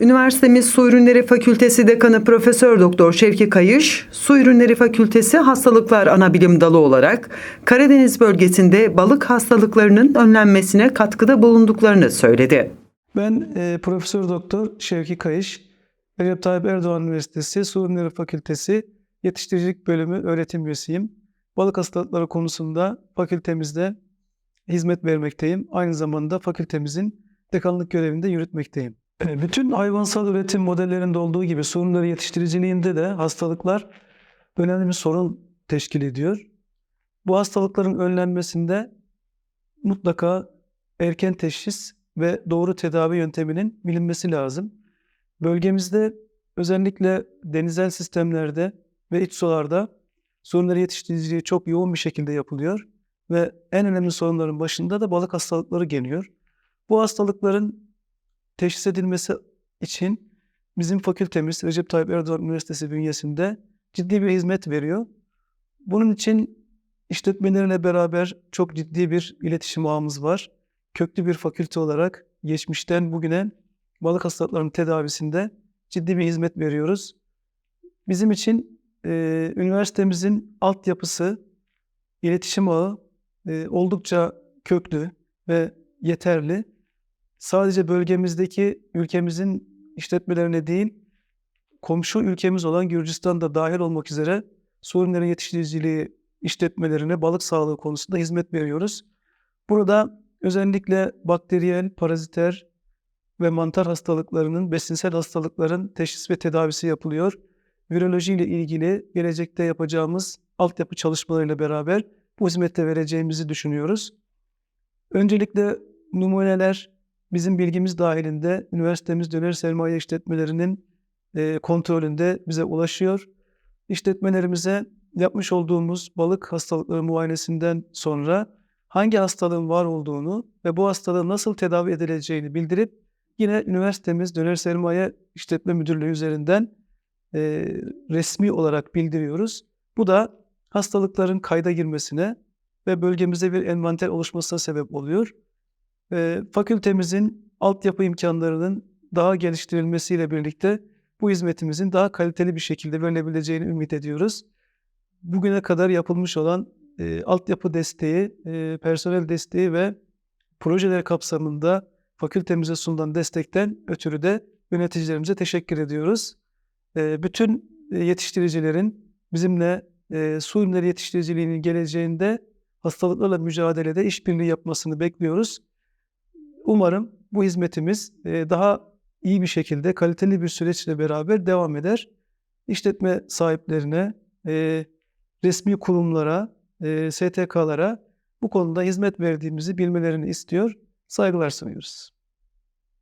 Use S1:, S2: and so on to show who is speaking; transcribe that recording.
S1: Üniversitemiz Su Ürünleri Fakültesi Dekanı Profesör Doktor Şevki Kayış, Su Ürünleri Fakültesi Hastalıklar Anabilim Dalı olarak Karadeniz bölgesinde balık hastalıklarının önlenmesine katkıda bulunduklarını söyledi.
S2: Ben e, Profesör Doktor Şevki Kayış, Recep Tayyip Erdoğan Üniversitesi Su Ürünleri Fakültesi Yetiştiricilik Bölümü öğretim üyesiyim. Balık hastalıkları konusunda fakültemizde hizmet vermekteyim. Aynı zamanda fakültemizin dekanlık görevini de yürütmekteyim. E, Bütün hayvansal üretim modellerinde olduğu gibi su ürünleri yetiştiriciliğinde de hastalıklar önemli bir sorun teşkil ediyor. Bu hastalıkların önlenmesinde mutlaka erken teşhis ve doğru tedavi yönteminin bilinmesi lazım. Bölgemizde özellikle denizel sistemlerde ve iç sularda sorunları yetiştiriciliği çok yoğun bir şekilde yapılıyor ve en önemli sorunların başında da balık hastalıkları geliyor. Bu hastalıkların teşhis edilmesi için bizim fakültemiz Recep Tayyip Erdoğan Üniversitesi bünyesinde ciddi bir hizmet veriyor. Bunun için işletmelerine beraber çok ciddi bir iletişim ağımız var köklü bir fakülte olarak geçmişten bugüne balık hastalıklarının tedavisinde ciddi bir hizmet veriyoruz. Bizim için e, üniversitemizin altyapısı, iletişim ağı e, oldukça köklü ve yeterli. Sadece bölgemizdeki ülkemizin işletmelerine değil, komşu ülkemiz olan Gürcistan'da dahil olmak üzere ürünleri yetiştiriciliği işletmelerine balık sağlığı konusunda hizmet veriyoruz. Burada Özellikle bakteriyel, paraziter ve mantar hastalıklarının, besinsel hastalıkların teşhis ve tedavisi yapılıyor. Viroloji ile ilgili gelecekte yapacağımız altyapı çalışmalarıyla beraber bu hizmette vereceğimizi düşünüyoruz. Öncelikle numuneler bizim bilgimiz dahilinde üniversitemiz döner sermaye işletmelerinin e, kontrolünde bize ulaşıyor. İşletmelerimize yapmış olduğumuz balık hastalıkları muayenesinden sonra hangi hastalığın var olduğunu ve bu hastalığın nasıl tedavi edileceğini bildirip yine üniversitemiz Döner Sermaye İşletme Müdürlüğü üzerinden e, resmi olarak bildiriyoruz. Bu da hastalıkların kayda girmesine ve bölgemizde bir envanter oluşmasına sebep oluyor. E, fakültemizin altyapı imkanlarının daha geliştirilmesiyle birlikte bu hizmetimizin daha kaliteli bir şekilde verilebileceğini ümit ediyoruz. Bugüne kadar yapılmış olan e, altyapı desteği, e, personel desteği ve projeler kapsamında fakültemize sunulan destekten ötürü de yöneticilerimize teşekkür ediyoruz. E, bütün e, yetiştiricilerin bizimle e, su ürünleri yetiştiriciliğinin geleceğinde hastalıklarla mücadelede işbirliği yapmasını bekliyoruz. Umarım bu hizmetimiz e, daha iyi bir şekilde, kaliteli bir süreçle beraber devam eder. İşletme sahiplerine, e, resmi kurumlara, e, STK'lara bu konuda hizmet verdiğimizi bilmelerini istiyor, saygılar sunuyoruz.